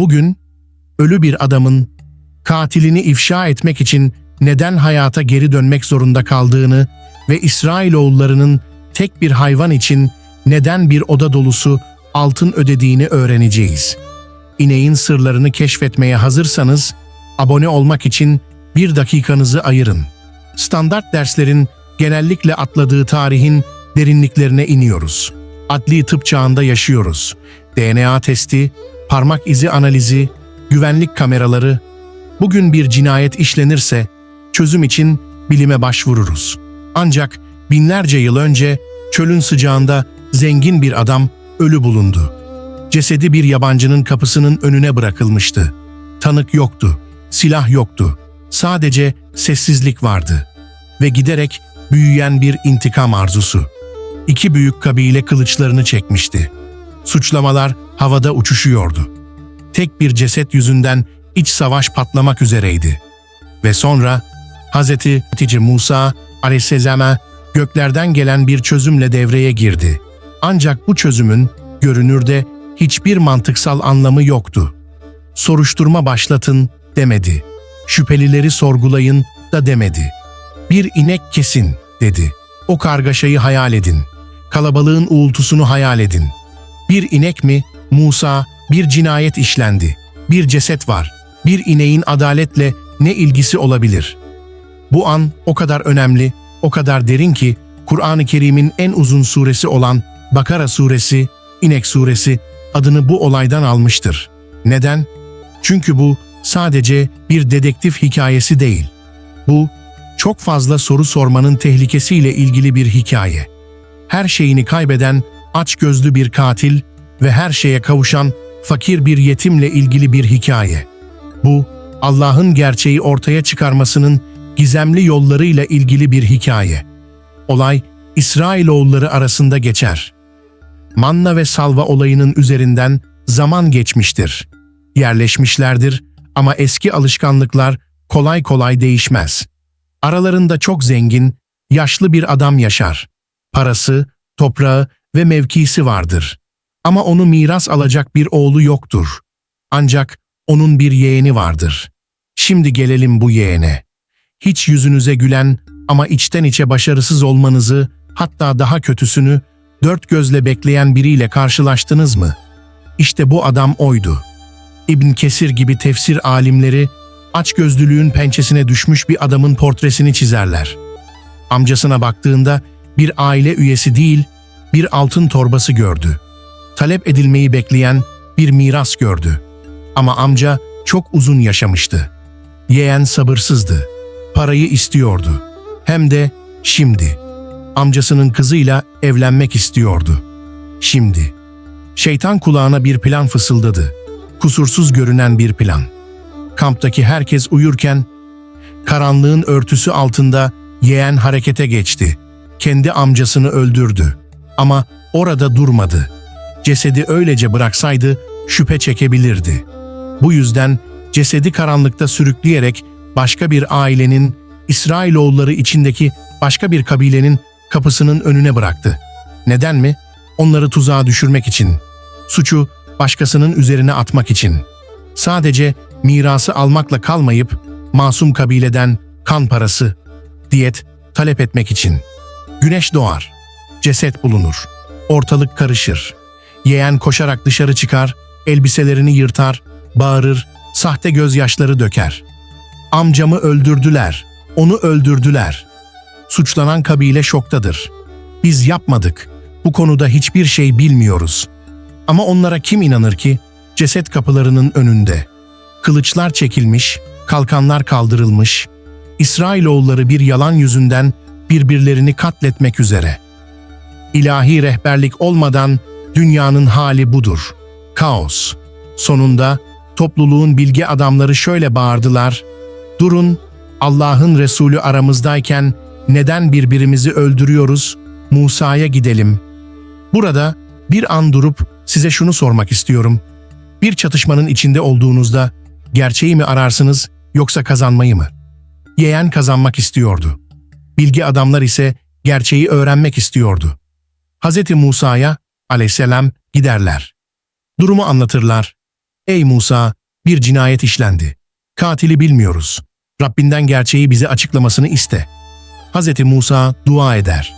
Bugün ölü bir adamın katilini ifşa etmek için neden hayata geri dönmek zorunda kaldığını ve İsrailoğullarının tek bir hayvan için neden bir oda dolusu altın ödediğini öğreneceğiz. İneğin sırlarını keşfetmeye hazırsanız abone olmak için bir dakikanızı ayırın. Standart derslerin genellikle atladığı tarihin derinliklerine iniyoruz. Adli tıp çağında yaşıyoruz. DNA testi, parmak izi analizi, güvenlik kameraları. Bugün bir cinayet işlenirse çözüm için bilime başvururuz. Ancak binlerce yıl önce çölün sıcağında zengin bir adam ölü bulundu. Cesedi bir yabancının kapısının önüne bırakılmıştı. Tanık yoktu, silah yoktu. Sadece sessizlik vardı ve giderek büyüyen bir intikam arzusu. İki büyük kabile kılıçlarını çekmişti. Suçlamalar havada uçuşuyordu. Tek bir ceset yüzünden iç savaş patlamak üzereydi. Ve sonra Hz. Hatice Musa aleyhisselama göklerden gelen bir çözümle devreye girdi. Ancak bu çözümün görünürde hiçbir mantıksal anlamı yoktu. Soruşturma başlatın demedi. Şüphelileri sorgulayın da demedi. Bir inek kesin dedi. O kargaşayı hayal edin. Kalabalığın uğultusunu hayal edin. Bir inek mi? Musa, bir cinayet işlendi. Bir ceset var. Bir ineğin adaletle ne ilgisi olabilir? Bu an o kadar önemli, o kadar derin ki Kur'an-ı Kerim'in en uzun suresi olan Bakara suresi, İnek suresi adını bu olaydan almıştır. Neden? Çünkü bu sadece bir dedektif hikayesi değil. Bu çok fazla soru sormanın tehlikesiyle ilgili bir hikaye. Her şeyini kaybeden açgözlü bir katil ve her şeye kavuşan fakir bir yetimle ilgili bir hikaye. Bu Allah'ın gerçeği ortaya çıkarmasının gizemli yollarıyla ilgili bir hikaye. Olay İsrailoğulları arasında geçer. Manna ve Salva olayının üzerinden zaman geçmiştir. Yerleşmişlerdir ama eski alışkanlıklar kolay kolay değişmez. Aralarında çok zengin, yaşlı bir adam yaşar. Parası, toprağı ve mevkisi vardır. Ama onu miras alacak bir oğlu yoktur. Ancak onun bir yeğeni vardır. Şimdi gelelim bu yeğene. Hiç yüzünüze gülen ama içten içe başarısız olmanızı, hatta daha kötüsünü, dört gözle bekleyen biriyle karşılaştınız mı? İşte bu adam oydu. İbn Kesir gibi tefsir alimleri, açgözlülüğün pençesine düşmüş bir adamın portresini çizerler. Amcasına baktığında bir aile üyesi değil, bir altın torbası gördü. Talep edilmeyi bekleyen bir miras gördü. Ama amca çok uzun yaşamıştı. Yeğen sabırsızdı. Parayı istiyordu. Hem de şimdi. Amcasının kızıyla evlenmek istiyordu. Şimdi. Şeytan kulağına bir plan fısıldadı. Kusursuz görünen bir plan. Kamptaki herkes uyurken karanlığın örtüsü altında yeğen harekete geçti. Kendi amcasını öldürdü. Ama orada durmadı. Cesedi öylece bıraksaydı şüphe çekebilirdi. Bu yüzden cesedi karanlıkta sürükleyerek başka bir ailenin, İsrailoğulları içindeki başka bir kabilenin kapısının önüne bıraktı. Neden mi? Onları tuzağa düşürmek için. Suçu başkasının üzerine atmak için. Sadece mirası almakla kalmayıp masum kabileden kan parası, diyet talep etmek için. Güneş doğar, ceset bulunur, ortalık karışır. Yeğen koşarak dışarı çıkar, elbiselerini yırtar, bağırır, sahte gözyaşları döker. Amcamı öldürdüler, onu öldürdüler. Suçlanan kabile şoktadır. Biz yapmadık, bu konuda hiçbir şey bilmiyoruz. Ama onlara kim inanır ki? Ceset kapılarının önünde. Kılıçlar çekilmiş, kalkanlar kaldırılmış. İsrailoğulları bir yalan yüzünden birbirlerini katletmek üzere. İlahi rehberlik olmadan dünyanın hali budur. Kaos. Sonunda topluluğun bilge adamları şöyle bağırdılar. Durun, Allah'ın Resulü aramızdayken neden birbirimizi öldürüyoruz? Musa'ya gidelim. Burada bir an durup size şunu sormak istiyorum. Bir çatışmanın içinde olduğunuzda gerçeği mi ararsınız yoksa kazanmayı mı? Yeğen kazanmak istiyordu. Bilgi adamlar ise gerçeği öğrenmek istiyordu. Hz. Musa'ya aleyhisselam giderler. Durumu anlatırlar. Ey Musa, bir cinayet işlendi. Katili bilmiyoruz. Rabbinden gerçeği bize açıklamasını iste. Hz. Musa dua eder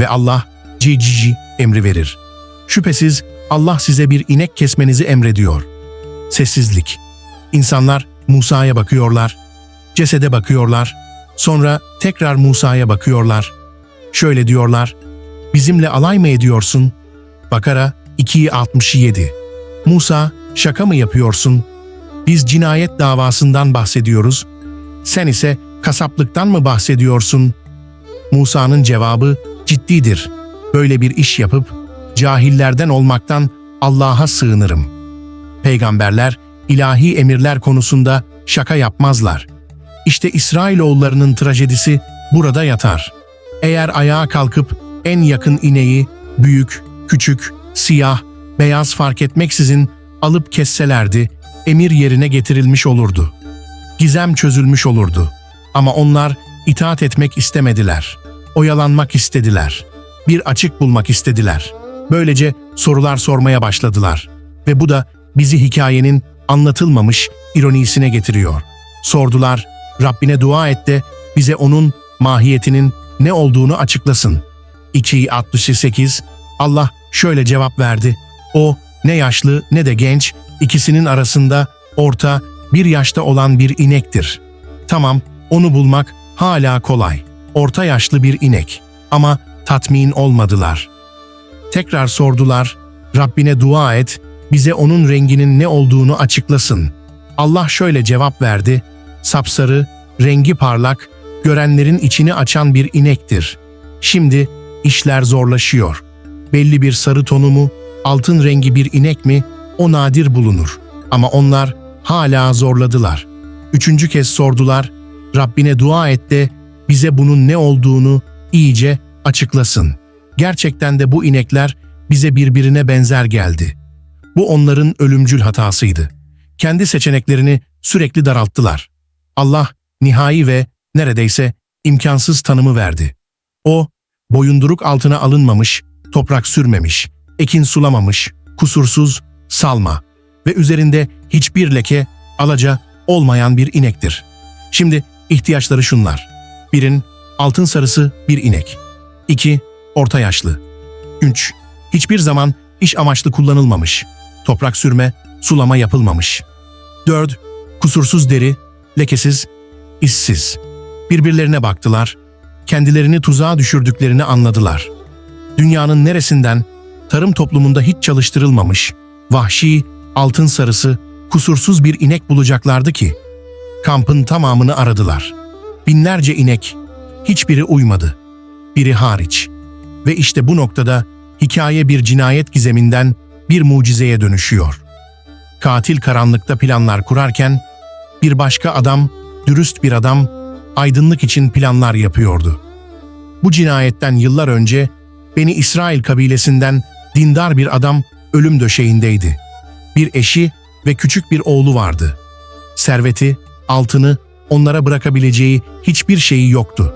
ve Allah cicici emri verir. Şüphesiz Allah size bir inek kesmenizi emrediyor. Sessizlik. İnsanlar Musa'ya bakıyorlar, cesede bakıyorlar, sonra tekrar Musa'ya bakıyorlar. Şöyle diyorlar, bizimle alay mı ediyorsun? Bakara 2.67 Musa, şaka mı yapıyorsun? Biz cinayet davasından bahsediyoruz. Sen ise kasaplıktan mı bahsediyorsun? Musa'nın cevabı ciddidir. Böyle bir iş yapıp cahillerden olmaktan Allah'a sığınırım. Peygamberler ilahi emirler konusunda şaka yapmazlar. İşte İsrailoğullarının trajedisi burada yatar. Eğer ayağa kalkıp en yakın ineği, büyük, küçük, siyah, beyaz fark etmeksizin alıp kesselerdi, emir yerine getirilmiş olurdu. Gizem çözülmüş olurdu. Ama onlar itaat etmek istemediler. Oyalanmak istediler. Bir açık bulmak istediler. Böylece sorular sormaya başladılar. Ve bu da bizi hikayenin anlatılmamış ironisine getiriyor. Sordular, Rabbine dua et de bize onun mahiyetinin ne olduğunu açıklasın. 2.68 Allah şöyle cevap verdi. O ne yaşlı ne de genç, ikisinin arasında orta bir yaşta olan bir inektir. Tamam, onu bulmak hala kolay. Orta yaşlı bir inek. Ama tatmin olmadılar. Tekrar sordular, Rabbine dua et, bize onun renginin ne olduğunu açıklasın. Allah şöyle cevap verdi, sapsarı, rengi parlak, görenlerin içini açan bir inektir. Şimdi işler zorlaşıyor. Belli bir sarı tonu mu, altın rengi bir inek mi, o nadir bulunur. Ama onlar hala zorladılar. Üçüncü kez sordular, Rabbine dua et de bize bunun ne olduğunu iyice açıklasın. Gerçekten de bu inekler bize birbirine benzer geldi. Bu onların ölümcül hatasıydı. Kendi seçeneklerini sürekli daralttılar. Allah nihai ve neredeyse imkansız tanımı verdi. O, boyunduruk altına alınmamış, toprak sürmemiş, ekin sulamamış, kusursuz, salma ve üzerinde hiçbir leke, alaca olmayan bir inektir. Şimdi ihtiyaçları şunlar. Birin, altın sarısı bir inek. 2. Orta yaşlı. 3. Hiçbir zaman iş amaçlı kullanılmamış. Toprak sürme, sulama yapılmamış. 4. Kusursuz deri, lekesiz, işsiz. Birbirlerine baktılar, kendilerini tuzağa düşürdüklerini anladılar. Dünyanın neresinden, tarım toplumunda hiç çalıştırılmamış, vahşi, altın sarısı, kusursuz bir inek bulacaklardı ki, kampın tamamını aradılar. Binlerce inek, hiçbiri uymadı. Biri hariç. Ve işte bu noktada hikaye bir cinayet gizeminden bir mucizeye dönüşüyor. Katil karanlıkta planlar kurarken bir başka adam, dürüst bir adam, aydınlık için planlar yapıyordu. Bu cinayetten yıllar önce Beni İsrail kabilesinden dindar bir adam ölüm döşeğindeydi. Bir eşi ve küçük bir oğlu vardı. Serveti, altını, onlara bırakabileceği hiçbir şeyi yoktu.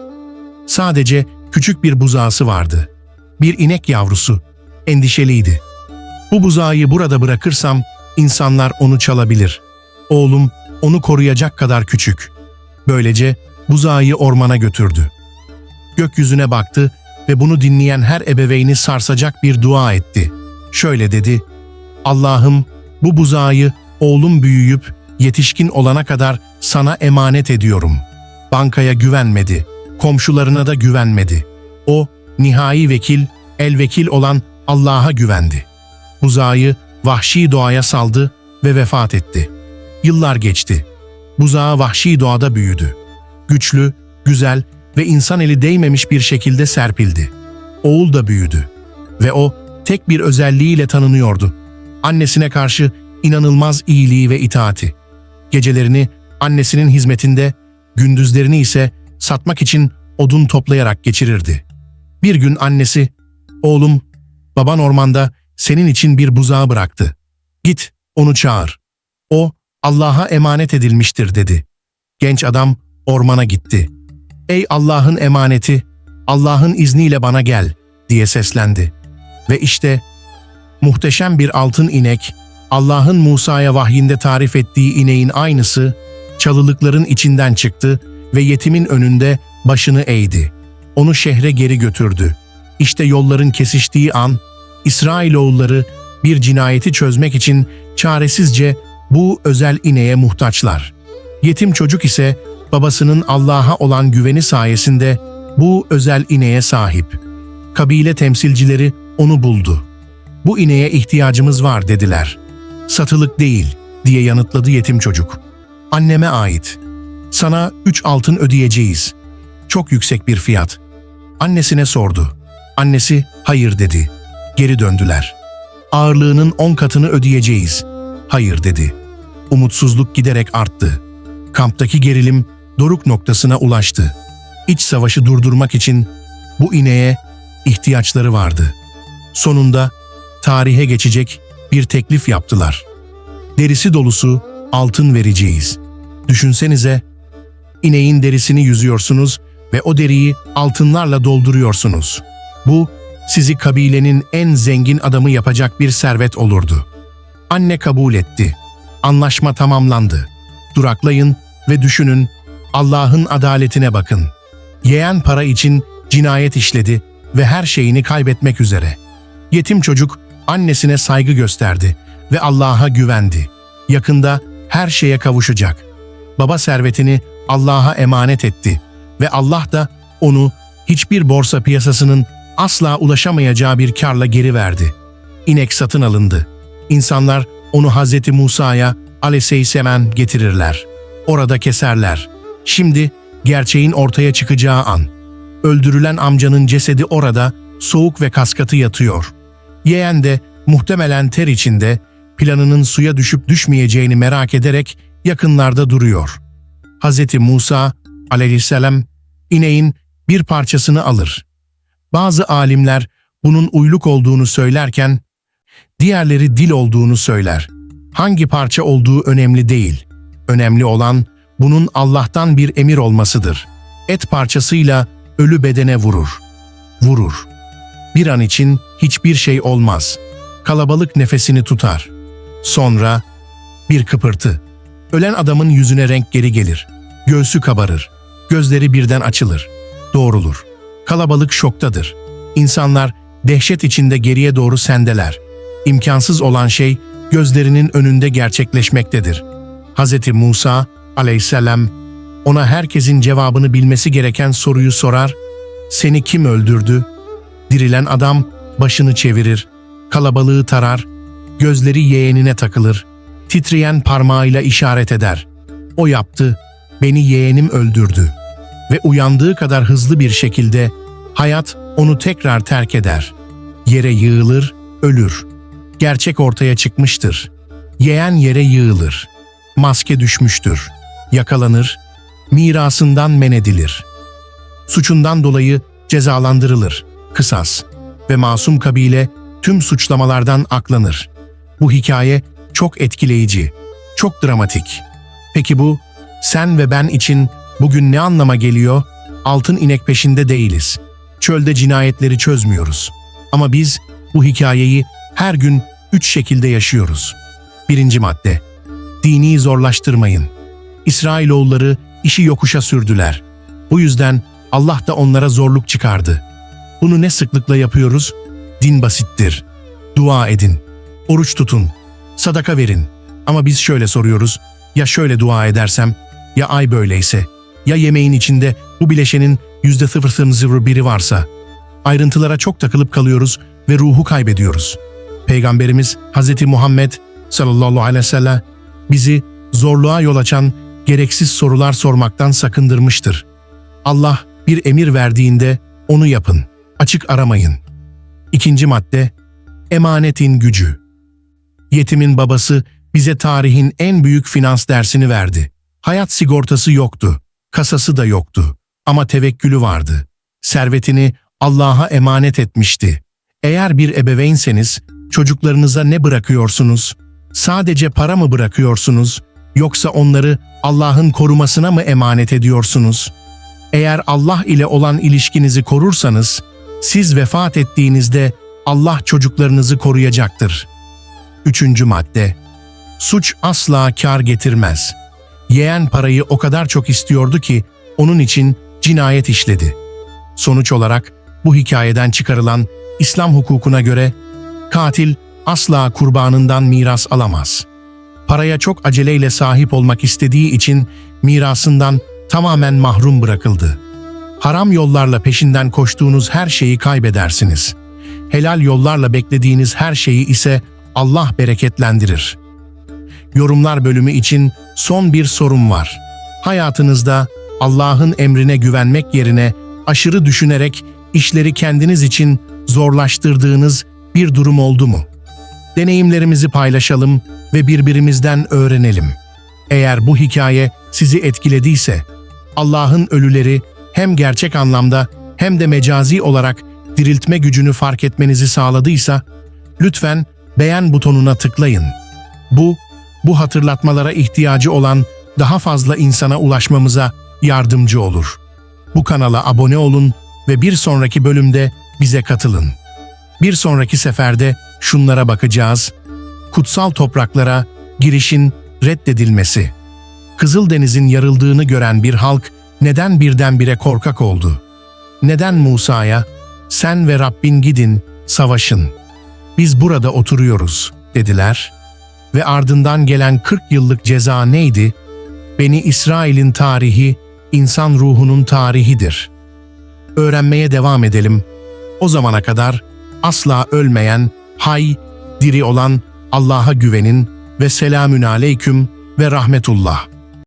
Sadece küçük bir buzağısı vardı. Bir inek yavrusu. Endişeliydi. Bu buzağıyı burada bırakırsam insanlar onu çalabilir. Oğlum onu koruyacak kadar küçük. Böylece buzağıyı ormana götürdü. Gökyüzüne baktı ve bunu dinleyen her ebeveyni sarsacak bir dua etti. Şöyle dedi, Allah'ım bu buzağıyı oğlum büyüyüp yetişkin olana kadar sana emanet ediyorum. Bankaya güvenmedi, komşularına da güvenmedi. O, nihai vekil, el vekil olan Allah'a güvendi. Buzağı vahşi doğaya saldı ve vefat etti. Yıllar geçti. Buzağı vahşi doğada büyüdü. Güçlü, güzel ve insan eli değmemiş bir şekilde serpildi. Oğul da büyüdü ve o tek bir özelliğiyle tanınıyordu. Annesine karşı inanılmaz iyiliği ve itaati. Gecelerini annesinin hizmetinde, gündüzlerini ise satmak için odun toplayarak geçirirdi. Bir gün annesi, "Oğlum, baban ormanda senin için bir buzağı bıraktı. Git, onu çağır. O Allah'a emanet edilmiştir." dedi. Genç adam ormana gitti. "Ey Allah'ın emaneti, Allah'ın izniyle bana gel." diye seslendi. Ve işte muhteşem bir altın inek Allah'ın Musa'ya vahyinde tarif ettiği ineğin aynısı çalılıkların içinden çıktı ve yetimin önünde başını eğdi. Onu şehre geri götürdü. İşte yolların kesiştiği an İsrailoğulları bir cinayeti çözmek için çaresizce bu özel ineğe muhtaçlar. Yetim çocuk ise babasının Allah'a olan güveni sayesinde bu özel ineğe sahip. Kabile temsilcileri onu buldu. Bu ineğe ihtiyacımız var dediler. Satılık değil diye yanıtladı yetim çocuk. Anneme ait. Sana üç altın ödeyeceğiz. Çok yüksek bir fiyat. Annesine sordu. Annesi hayır dedi. Geri döndüler. Ağırlığının on katını ödeyeceğiz. Hayır dedi. Umutsuzluk giderek arttı. Kamptaki gerilim doruk noktasına ulaştı. İç savaşı durdurmak için bu ineğe ihtiyaçları vardı. Sonunda tarihe geçecek bir teklif yaptılar. Derisi dolusu altın vereceğiz. Düşünsenize, ineğin derisini yüzüyorsunuz ve o deriyi altınlarla dolduruyorsunuz. Bu, sizi kabilenin en zengin adamı yapacak bir servet olurdu. Anne kabul etti. Anlaşma tamamlandı. Duraklayın ve düşünün, Allah'ın adaletine bakın. Yeğen para için cinayet işledi ve her şeyini kaybetmek üzere. Yetim çocuk annesine saygı gösterdi ve Allah'a güvendi. Yakında her şeye kavuşacak. Baba servetini Allah'a emanet etti ve Allah da onu hiçbir borsa piyasasının asla ulaşamayacağı bir karla geri verdi. İnek satın alındı. İnsanlar onu Hazreti Musa'ya aleyhisselam getirirler. Orada keserler. Şimdi gerçeğin ortaya çıkacağı an. Öldürülen amcanın cesedi orada soğuk ve kaskatı yatıyor. Yeğen de muhtemelen ter içinde planının suya düşüp düşmeyeceğini merak ederek yakınlarda duruyor. Hz. Musa aleyhisselam ineğin bir parçasını alır. Bazı alimler bunun uyluk olduğunu söylerken diğerleri dil olduğunu söyler. Hangi parça olduğu önemli değil. Önemli olan bunun Allah'tan bir emir olmasıdır. Et parçasıyla ölü bedene vurur. Vurur. Bir an için hiçbir şey olmaz. Kalabalık nefesini tutar. Sonra bir kıpırtı. Ölen adamın yüzüne renk geri gelir. Göğsü kabarır. Gözleri birden açılır. Doğrulur. Kalabalık şoktadır. İnsanlar dehşet içinde geriye doğru sendeler. İmkansız olan şey gözlerinin önünde gerçekleşmektedir. Hz. Musa aleyhisselam ona herkesin cevabını bilmesi gereken soruyu sorar. Seni kim öldürdü? Dirilen adam başını çevirir, kalabalığı tarar, gözleri yeğenine takılır, titreyen parmağıyla işaret eder. O yaptı, beni yeğenim öldürdü. Ve uyandığı kadar hızlı bir şekilde hayat onu tekrar terk eder. Yere yığılır, ölür. Gerçek ortaya çıkmıştır. Yeğen yere yığılır. Maske düşmüştür. Yakalanır, mirasından men edilir. Suçundan dolayı cezalandırılır. Kısas ve masum kabile tüm suçlamalardan aklanır. Bu hikaye çok etkileyici, çok dramatik. Peki bu, sen ve ben için bugün ne anlama geliyor? Altın inek peşinde değiliz. Çölde cinayetleri çözmüyoruz. Ama biz bu hikayeyi her gün üç şekilde yaşıyoruz. Birinci madde, dini zorlaştırmayın. İsrailoğulları işi yokuşa sürdüler. Bu yüzden Allah da onlara zorluk çıkardı. Bunu ne sıklıkla yapıyoruz? Din basittir. Dua edin. Oruç tutun. Sadaka verin. Ama biz şöyle soruyoruz. Ya şöyle dua edersem? Ya ay böyleyse? Ya yemeğin içinde bu bileşenin yüzde sıfır biri varsa? Ayrıntılara çok takılıp kalıyoruz ve ruhu kaybediyoruz. Peygamberimiz Hz. Muhammed sallallahu aleyhi ve sellem bizi zorluğa yol açan gereksiz sorular sormaktan sakındırmıştır. Allah bir emir verdiğinde onu yapın. Açık aramayın. İkinci madde, emanetin gücü. Yetimin babası bize tarihin en büyük finans dersini verdi. Hayat sigortası yoktu, kasası da yoktu ama tevekkülü vardı. Servetini Allah'a emanet etmişti. Eğer bir ebeveynseniz çocuklarınıza ne bırakıyorsunuz? Sadece para mı bırakıyorsunuz yoksa onları Allah'ın korumasına mı emanet ediyorsunuz? Eğer Allah ile olan ilişkinizi korursanız, siz vefat ettiğinizde Allah çocuklarınızı koruyacaktır. Üçüncü madde. Suç asla kar getirmez. Yeğen parayı o kadar çok istiyordu ki onun için cinayet işledi. Sonuç olarak bu hikayeden çıkarılan İslam hukukuna göre katil asla kurbanından miras alamaz. Paraya çok aceleyle sahip olmak istediği için mirasından tamamen mahrum bırakıldı. Haram yollarla peşinden koştuğunuz her şeyi kaybedersiniz. Helal yollarla beklediğiniz her şeyi ise Allah bereketlendirir. Yorumlar bölümü için son bir sorum var. Hayatınızda Allah'ın emrine güvenmek yerine aşırı düşünerek işleri kendiniz için zorlaştırdığınız bir durum oldu mu? Deneyimlerimizi paylaşalım ve birbirimizden öğrenelim. Eğer bu hikaye sizi etkilediyse, Allah'ın ölüleri hem gerçek anlamda hem de mecazi olarak diriltme gücünü fark etmenizi sağladıysa, lütfen beğen butonuna tıklayın. Bu, bu hatırlatmalara ihtiyacı olan daha fazla insana ulaşmamıza yardımcı olur. Bu kanala abone olun ve bir sonraki bölümde bize katılın. Bir sonraki seferde şunlara bakacağız. Kutsal topraklara girişin reddedilmesi. Kızıldeniz'in yarıldığını gören bir halk neden birdenbire korkak oldu? Neden Musa'ya sen ve Rabbin gidin, savaşın. Biz burada oturuyoruz dediler ve ardından gelen 40 yıllık ceza neydi? Beni İsrail'in tarihi, insan ruhunun tarihidir. Öğrenmeye devam edelim. O zamana kadar asla ölmeyen, hay, diri olan Allah'a güvenin ve selamün aleyküm ve rahmetullah.